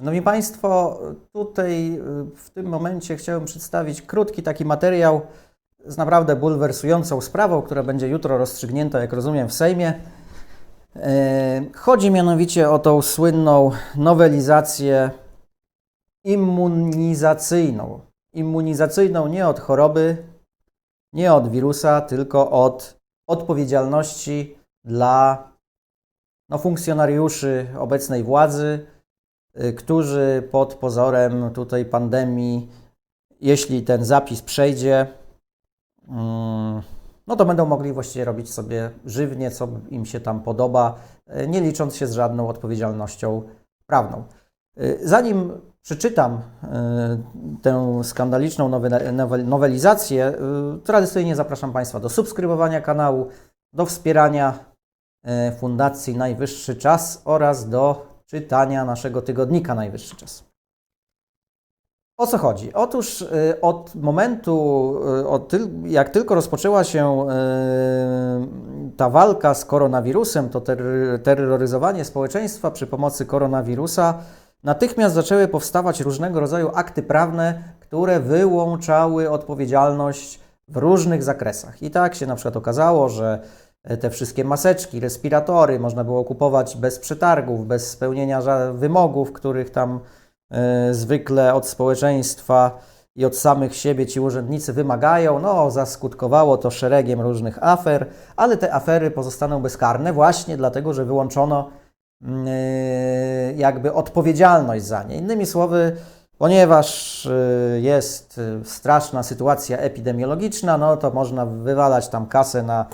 Szanowni Państwo, tutaj y, w tym momencie chciałem przedstawić krótki taki materiał z naprawdę bulwersującą sprawą, która będzie jutro rozstrzygnięta, jak rozumiem, w Sejmie. E, Chodzi mianowicie o tą słynną nowelizację immunizacyjną. Immunizacyjną nie od choroby, nie od wirusa, tylko od odpowiedzialności dla no, funkcjonariuszy obecnej władzy, którzy pod pozorem tutaj pandemii, jeśli ten zapis przejdzie, mm, no to będą mogli właściwie robić sobie żywnie, co im się tam podoba, y, nie licząc się z żadną odpowiedzialnością prawną. Y, Zanim przeczytam y, tę skandaliczną nowe- nowe- nowelizację, y, tradycyjnie zapraszam Państwa do subskrybowania kanału, do wspierania y, Fundacji Najwyższy Czas oraz do czytania naszego tygodnika Najwyższy Czas. O co chodzi? Otóż y, od momentu, y, od jak tylko rozpoczęła się y, ta walka z koronawirusem, to terroryzowanie społeczeństwa przy pomocy koronawirusa, natychmiast zaczęły powstawać różnego rodzaju akty prawne, które wyłączały odpowiedzialność w różnych zakresach. I tak się na przykład okazało, że te wszystkie maseczki, respiratory można było kupować bez przetargów, bez spełnienia wymogów, których tam e, zwykle od społeczeństwa i od samych siebie ci urzędnicy wymagają. No, zaskutkowało to szeregiem różnych afer, ale te afery pozostaną bezkarne właśnie dlatego, że wyłączono mm, e, jakby odpowiedzialność za nie. Innymi słowy, ponieważ e, jest e, straszna sytuacja epidemiologiczna, no to można wywalać tam kasę na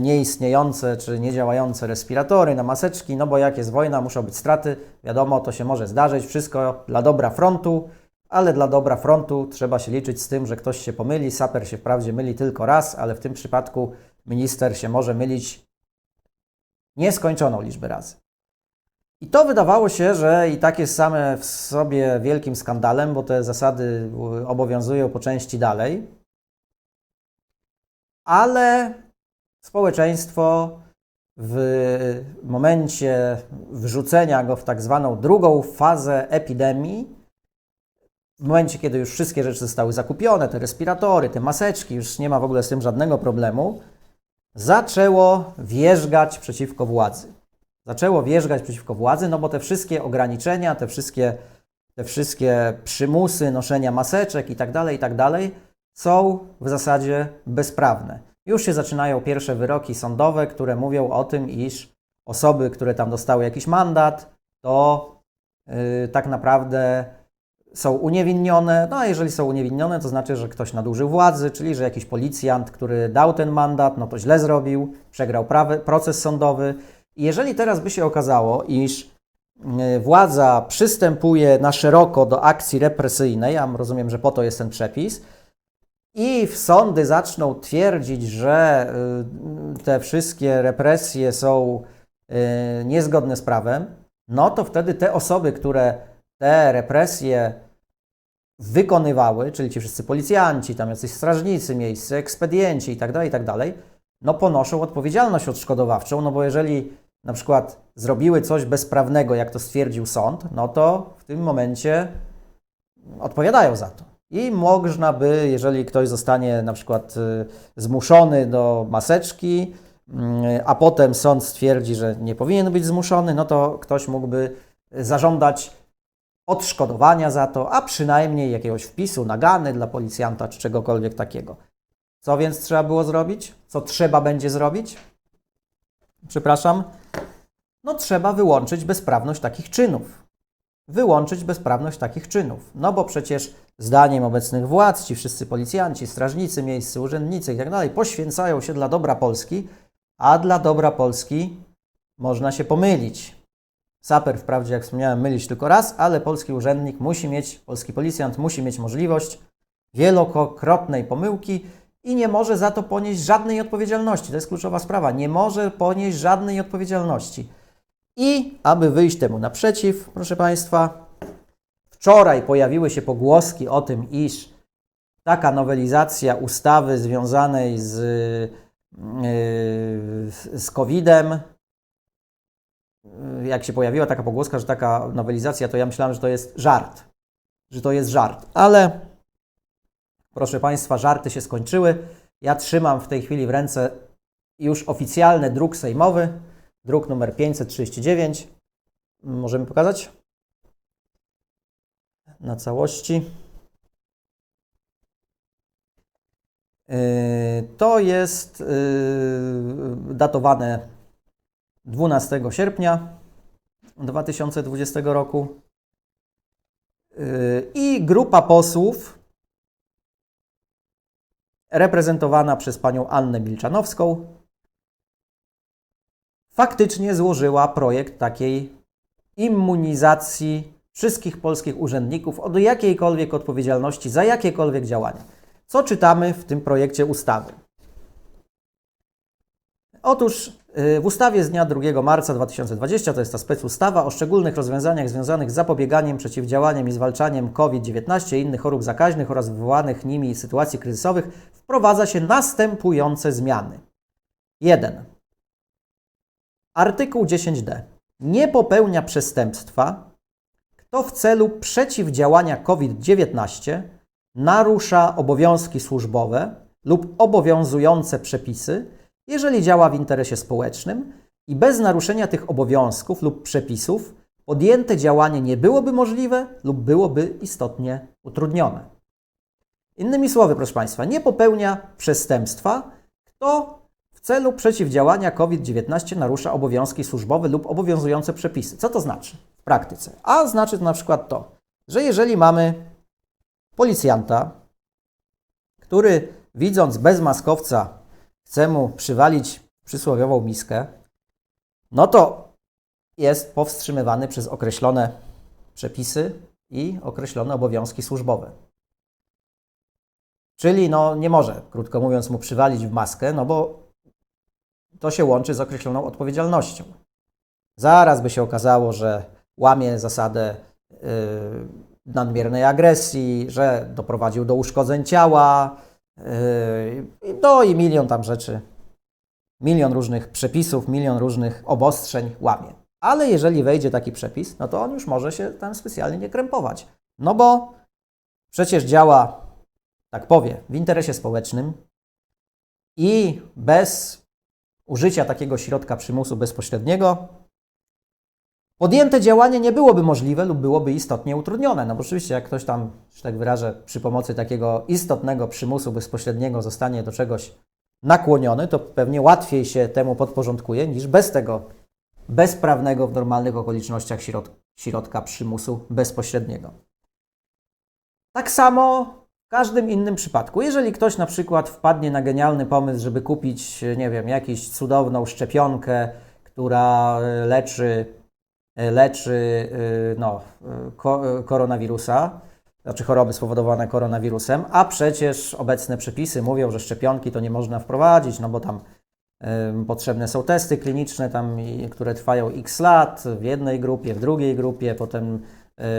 nieistniejące czy niedziałające respiratory, na maseczki, no bo jak jest wojna, muszą być straty, wiadomo, to się może zdarzyć, wszystko dla dobra frontu, ale dla dobra frontu trzeba się liczyć z tym, że ktoś się pomyli, saper się wprawdzie myli tylko raz, ale w tym przypadku minister się może mylić nieskończoną liczbę razy. I to wydawało się, że i tak jest same w sobie wielkim skandalem, bo te zasady y, obowiązują po części dalej. Ale społeczeństwo w momencie wrzucenia go w tak zwaną drugą fazę epidemii, w momencie, kiedy już wszystkie rzeczy zostały zakupione, te respiratory, te maseczki, już nie ma w ogóle z tym żadnego problemu, zaczęło wierzgać przeciwko władzy. Zaczęło wierzgać przeciwko władzy, no bo te wszystkie ograniczenia, te wszystkie, te wszystkie przymusy noszenia maseczek i tak dalej, i tak dalej, są w zasadzie bezprawne. Już się zaczynają pierwsze wyroki sądowe, które mówią o tym, iż osoby, które tam dostały jakiś mandat, to yy, tak naprawdę są uniewinnione. No a jeżeli są uniewinnione, to znaczy, że ktoś nadużył władzy, czyli że jakiś policjant, który dał ten mandat, no to źle zrobił, przegrał prawy, proces sądowy. I jeżeli teraz by się okazało, iż yy, władza przystępuje na szeroko do akcji represyjnej, ja rozumiem, że po to jest ten przepis, i w sądy zaczną twierdzić, że y, te wszystkie represje są y, niezgodne z prawem, no to wtedy te osoby, które te represje wykonywały, czyli ci wszyscy policjanci, tam jacyś strażnicy miejscy, ekspedienci i tak dalej, i tak no ponoszą odpowiedzialność odszkodowawczą, no bo jeżeli na przykład zrobiły coś bezprawnego, jak to stwierdził sąd, no to w tym momencie odpowiadają za to. I można by, jeżeli ktoś zostanie na przykład y, zmuszony do maseczki, y, a potem sąd stwierdzi, że nie powinien być zmuszony, no to ktoś mógłby zażądać odszkodowania za to, a przynajmniej jakiegoś wpisu, nagany dla policjanta czy czegokolwiek takiego. Co więc trzeba było zrobić? Co trzeba będzie zrobić? Przepraszam. No trzeba wyłączyć bezprawność takich czynów wyłączyć bezprawność takich czynów. No bo przecież zdaniem obecnych władz ci wszyscy policjanci, strażnicy miejscy, urzędnicy i tak poświęcają się dla dobra Polski, a dla dobra Polski można się pomylić. Saper wprawdzie, jak wspomniałem, mylić tylko raz, ale polski urzędnik musi mieć, polski policjant musi mieć możliwość wielokrotnej pomyłki i nie może za to ponieść żadnej odpowiedzialności. To jest kluczowa sprawa. Nie może ponieść żadnej odpowiedzialności. I aby wyjść temu naprzeciw, proszę Państwa, wczoraj pojawiły się pogłoski o tym, iż taka nowelizacja ustawy związanej z, yy, z COVID-em y, jak się pojawiła taka pogłoska, że taka nowelizacja, to ja myślałem, że to jest żart. Że to jest żart. Ale proszę Państwa, żarty się skończyły. Ja trzymam w tej chwili w ręce już oficjalny druk sejmowy, druk numer 539. Możemy pokazać? Na całości. Yy, To jest yy, datowane 12 sierpnia 2020 roku. Yy, I grupa posłów reprezentowana przez panią Annę Milczanowską faktycznie złożyła projekt takiej immunizacji wszystkich polskich urzędników od jakiejkolwiek odpowiedzialności za jakiekolwiek działania. Co czytamy w tym projekcie ustawy? Otóż y, w ustawie z dnia 2 marca 2020, to jest ta specustawa o szczególnych rozwiązaniach związanych z zapobieganiem, przeciwdziałaniem i zwalczaniem COVID-19 i innych chorób zakaźnych oraz wywołanych nimi sytuacji kryzysowych, wprowadza się następujące zmiany. 1. Artykuł 10d. Nie popełnia przestępstwa, kto w celu przeciwdziałania COVID-19 narusza obowiązki służbowe lub obowiązujące przepisy, jeżeli działa w interesie społecznym i bez naruszenia tych obowiązków lub przepisów podjęte działanie nie byłoby możliwe lub byłoby istotnie utrudnione. Innymi słowy, proszę Państwa, nie popełnia przestępstwa, kto celu przeciwdziałania COVID-19 narusza obowiązki służbowe lub obowiązujące przepisy. Co to znaczy w praktyce? A znaczy to na przykład to, że jeżeli mamy policjanta, który widząc bezmaskowca chce mu przywalić przysłowiową miskę, no to jest powstrzymywany przez określone przepisy i określone obowiązki służbowe. Czyli no, nie może, krótko mówiąc, mu przywalić w maskę, no bo to się łączy z określoną odpowiedzialnością. Zaraz by się okazało, że łamie zasadę yy, nadmiernej agresji, że doprowadził do uszkodzeń ciała, yy, no i milion tam rzeczy, milion różnych przepisów, milion różnych obostrzeń łamie. Ale jeżeli wejdzie taki przepis, no to on już może się tam specjalnie nie krępować. No bo przecież działa, tak powie, w interesie społecznym i bez użycia takiego środka przymusu bezpośredniego, podjęte działanie nie byłoby możliwe lub byłoby istotnie utrudnione. No bo oczywiście, jak ktoś tam, że tak wyrażę, przy pomocy takiego istotnego przymusu bezpośredniego zostanie do czegoś nakłoniony, to pewnie łatwiej się temu podporządkuje niż bez tego bezprawnego w normalnych okolicznościach środ środka przymusu bezpośredniego. Tak samo w każdym innym przypadku. Jeżeli ktoś na przykład wpadnie na genialny pomysł, żeby kupić, nie wiem, jakąś cudowną szczepionkę, która leczy, leczy e, no, ko koronawirusa, znaczy choroby spowodowane koronawirusem, a przecież obecne przepisy mówią, że szczepionki to nie można wprowadzić, no bo tam y, potrzebne są testy kliniczne, tam, które trwają x lat w jednej grupie, w drugiej grupie, potem,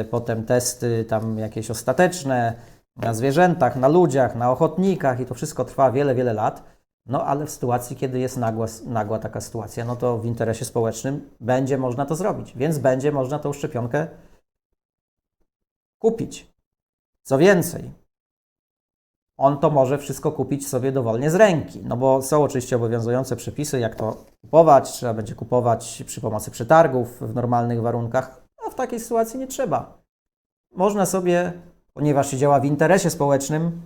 y, potem testy tam jakieś ostateczne, na zwierzętach, na ludziach, na ochotnikach i to wszystko trwa wiele, wiele lat. No ale w sytuacji, kiedy jest nagła, nagła taka sytuacja, no to w interesie społecznym będzie można to zrobić, więc będzie można tą szczepionkę kupić. Co więcej, on to może wszystko kupić sobie dowolnie z ręki, no bo są oczywiście obowiązujące przepisy, jak to kupować, trzeba będzie kupować przy pomocy przetargów w normalnych warunkach, a w takiej sytuacji nie trzeba. Można sobie ponieważ się działa w interesie społecznym,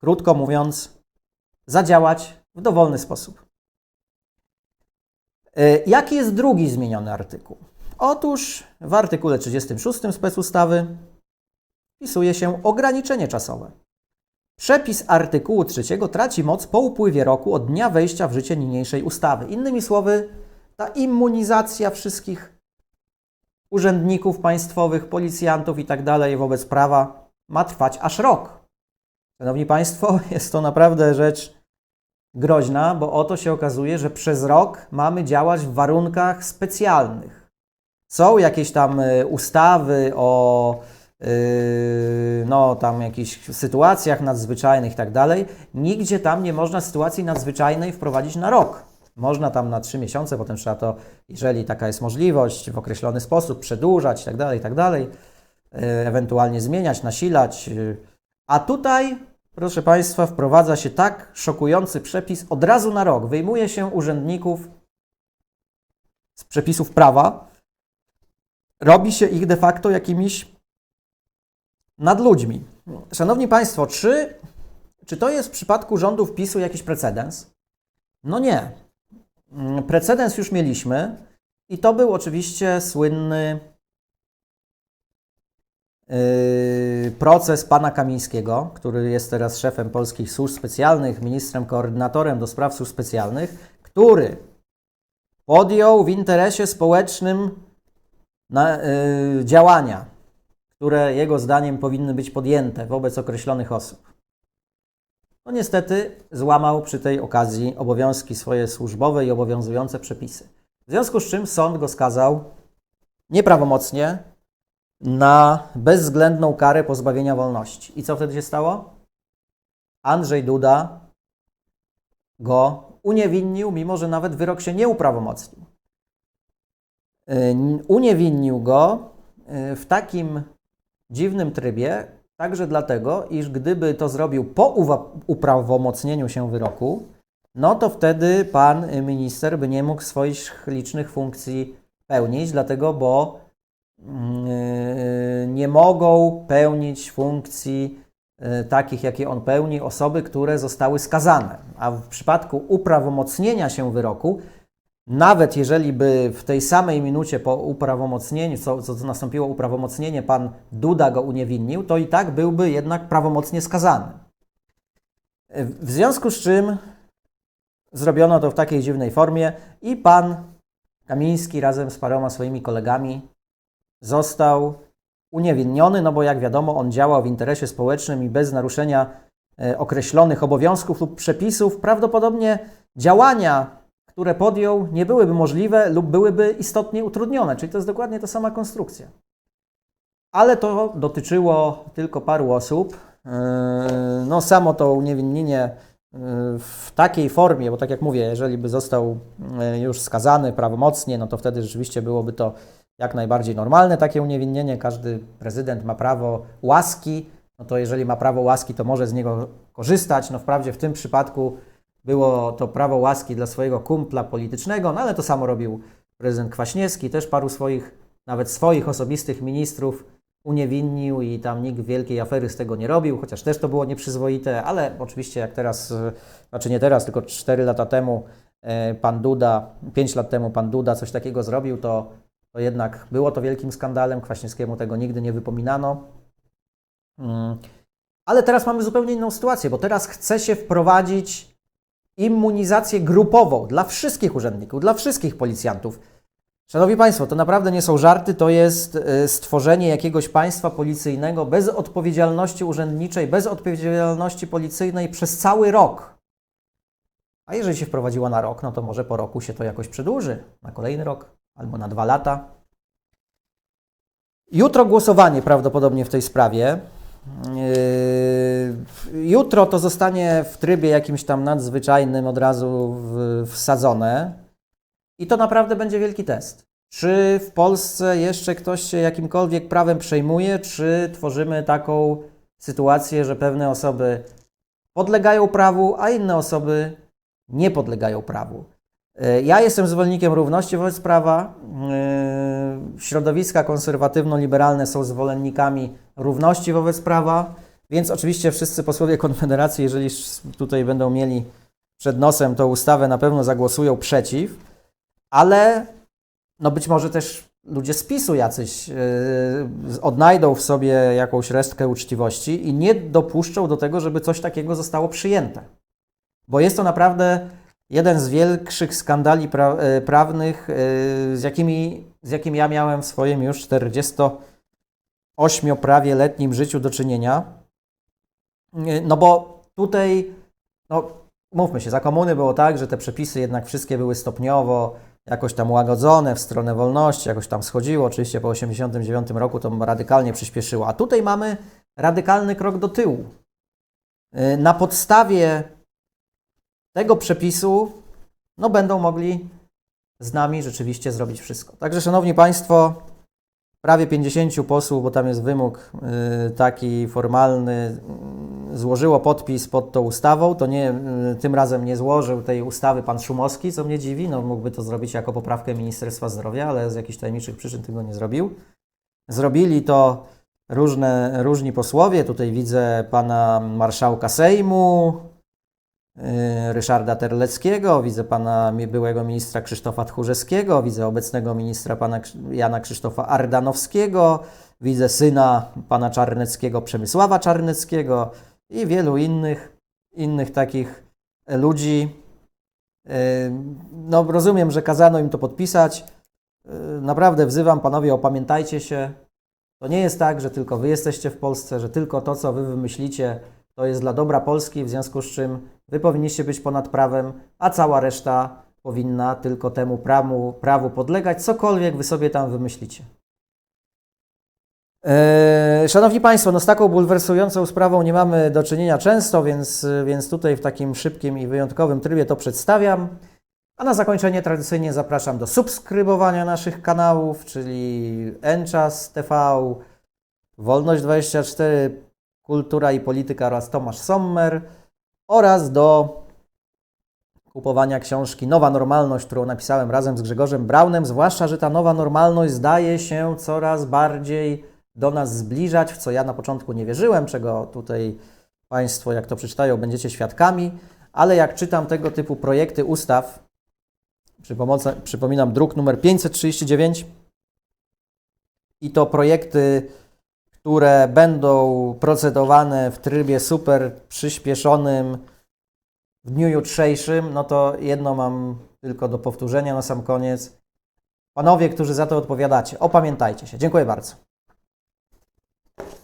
krótko mówiąc, zadziałać w dowolny sposób. Jaki jest drugi zmieniony artykuł? Otóż w artykule 36 specustawy wpisuje się ograniczenie czasowe. Przepis artykułu 3 traci moc po upływie roku od dnia wejścia w życie niniejszej ustawy. Innymi słowy, ta immunizacja wszystkich urzędników państwowych, policjantów i tak wobec prawa ma trwać aż rok. Szanowni Państwo, jest to naprawdę rzecz groźna, bo oto się okazuje, że przez rok mamy działać w warunkach specjalnych. Są jakieś tam y, ustawy o yy, no, tam jakichś sytuacjach nadzwyczajnych i tak dalej. Nigdzie tam nie można sytuacji nadzwyczajnej wprowadzić na rok. Można tam na 3 miesiące, potem trzeba to, jeżeli taka jest możliwość, w określony sposób przedłużać itd., itd., tak e, ewentualnie zmieniać, nasilać. e. A tutaj, proszę Państwa, wprowadza się tak szokujący przepis od razu na rok. Wyjmuje się urzędników z przepisów prawa, robi się ich de facto jakimiś nadludźmi. Szanowni Państwo, czy, czy to jest w przypadku rządów PiSu jakiś precedens? No nie. Mm, Precedens już mieliśmy i to był oczywiście słynny yy, proces pana Kamińskiego, który jest teraz szefem polskich służb specjalnych, ministrem koordynatorem do spraw służb specjalnych, który podjął w interesie społecznym na, yy, działania, które jego zdaniem powinny być podjęte wobec określonych osób. No niestety złamał przy tej okazji obowiązki swoje służbowe i obowiązujące przepisy. W związku z czym sąd go skazał nieprawomocnie na bezwzględną karę pozbawienia wolności. I co wtedy się stało? Andrzej Duda go uniewinnił, mimo że nawet wyrok się nie uprawomocnił. Yy, Uniewinnił go yy, w takim dziwnym trybie, także dlatego, iż gdyby to zrobił po uprawomocnieniu się wyroku, no to wtedy pan minister by nie mógł swoich licznych funkcji pełnić, dlatego, bo yy, nie mogą pełnić funkcji yy, takich, jakie on pełni, osoby, które zostały skazane. A w przypadku uprawomocnienia się wyroku, nawet jeżeli by w tej samej minucie po uprawomocnieniu, co, co nastąpiło uprawomocnienie, pan Duda go uniewinnił, to i tak byłby jednak prawomocnie skazany. W związku z czym zrobiono to w takiej dziwnej formie i pan Kamiński razem z paroma swoimi kolegami został uniewinniony, no bo jak wiadomo, on działał w interesie społecznym i bez naruszenia e, określonych obowiązków lub przepisów, prawdopodobnie działania, które podjął, nie byłyby możliwe lub byłyby istotnie utrudnione, czyli to jest dokładnie ta sama konstrukcja. Ale to dotyczyło tylko paru osób. Yy, No, samo to uniewinnienie yy, w takiej formie, bo tak jak mówię, jeżeli by został yy, już skazany prawomocnie, no to wtedy rzeczywiście byłoby to jak najbardziej normalne takie uniewinnienie. Każdy prezydent ma prawo łaski, no to jeżeli ma prawo łaski, to może z niego korzystać. No wprawdzie w tym przypadku było to prawo łaski dla swojego kumpla politycznego, no ale to samo robił prezydent Kwaśniewski, też paru swoich, nawet swoich osobistych ministrów uniewinnił i tam nikt wielkiej afery z tego nie robił, chociaż też to było nieprzyzwoite, ale oczywiście jak teraz, e, znaczy nie teraz, tylko 4 lata temu e, pan Duda, 5 lat temu pan Duda coś takiego zrobił, to, to jednak było to wielkim skandalem, Kwaśniewskiemu tego nigdy nie wypominano. Mm. Ale teraz mamy zupełnie inną sytuację, bo teraz chce się wprowadzić immunizację grupową dla wszystkich urzędników, dla wszystkich policjantów. Szanowni Państwo, to naprawdę nie są żarty, to jest y, stworzenie jakiegoś państwa policyjnego bez odpowiedzialności urzędniczej, bez odpowiedzialności policyjnej przez cały rok. A jeżeli się wprowadziła na rok, no to może po roku się to jakoś przedłuży na kolejny rok albo na dwa lata. Jutro głosowanie prawdopodobnie w tej sprawie. Yy, Jutro to zostanie w trybie jakimś tam nadzwyczajnym od razu wsadzone. I to naprawdę będzie wielki test. Czy w Polsce jeszcze ktoś się jakimkolwiek prawem przejmuje, czy tworzymy taką sytuację, że pewne osoby podlegają prawu, a inne osoby nie podlegają prawu? Yy, Ja jestem zwolennikiem równości wobec prawa. Yy, Środowiska konserwatywno-liberalne są zwolennikami równości wobec prawa, więc oczywiście wszyscy posłowie Konfederacji, jeżeli tutaj będą mieli przed nosem tą ustawę, na pewno zagłosują przeciw, ale no być może też ludzie z PiSu jacyś yy, odnajdą w sobie jakąś resztkę uczciwości i nie dopuszczą do tego, żeby coś takiego zostało przyjęte. Bo jest to naprawdę jeden z większych skandali pra, yy, prawnych, yy, z, jakimi, z jakim ja miałem w swoim już 48 prawie letnim życiu do czynienia. Yy, No bo tutaj, no mówmy się, za komuny było tak, że te przepisy jednak wszystkie były stopniowo jakoś tam łagodzone w stronę wolności, jakoś tam schodziło. Oczywiście po 1989 roku to radykalnie przyspieszyło. A tutaj mamy radykalny krok do tyłu. Na podstawie tego przepisu no będą mogli z nami rzeczywiście zrobić wszystko. Także, Szanowni Państwo, prawie 50 posłów, bo tam jest wymóg y, taki formalny, y, złożyło podpis pod tą ustawą. To nie, y, tym razem nie złożył tej ustawy pan Szumowski, co mnie dziwi. No, mógłby to zrobić jako poprawkę Ministerstwa Zdrowia, ale z jakichś tajemniczych przyczyn tego nie zrobił. Zrobili to różne, różni posłowie. Tutaj widzę pana marszałka Sejmu, Ryszarda Terleckiego, widzę pana byłego ministra Krzysztofa Tchórzewskiego, widzę obecnego ministra pana Jana Krzysztofa Ardanowskiego, widzę syna pana Czarneckiego Przemysława Czarneckiego i wielu innych, innych takich ludzi. Y, No, rozumiem, że kazano im to podpisać. Y, Naprawdę wzywam panowie, opamiętajcie się. To nie jest tak, że tylko wy jesteście w Polsce, że tylko to, co wy wymyślicie, to jest dla dobra Polski, w związku z czym wy powinniście być ponad prawem, a cała reszta powinna tylko temu prawu, prawu podlegać, cokolwiek wy sobie tam wymyślicie. Eee, Szanowni Państwo, no z taką bulwersującą sprawą nie mamy do czynienia często, więc, więc tutaj w takim szybkim i wyjątkowym trybie to przedstawiam. A na zakończenie tradycyjnie zapraszam do subskrybowania naszych kanałów, czyli Enczas TV, Wolność24, Kultura i Polityka oraz Tomasz Sommer oraz do kupowania książki Nowa Normalność, którą napisałem razem z Grzegorzem Braunem, zwłaszcza, że ta nowa normalność zdaje się coraz bardziej do nas zbliżać, w co ja na początku nie wierzyłem, czego tutaj Państwo, jak to przeczytają, będziecie świadkami, ale jak czytam tego typu projekty ustaw, przy pomocy, przypominam druk numer 539 i to projekty, które będą procedowane w trybie super przyspieszonym w dniu jutrzejszym, no to jedno mam tylko do powtórzenia na sam koniec. Panowie, którzy za to odpowiadacie, opamiętajcie się. Dziękuję bardzo.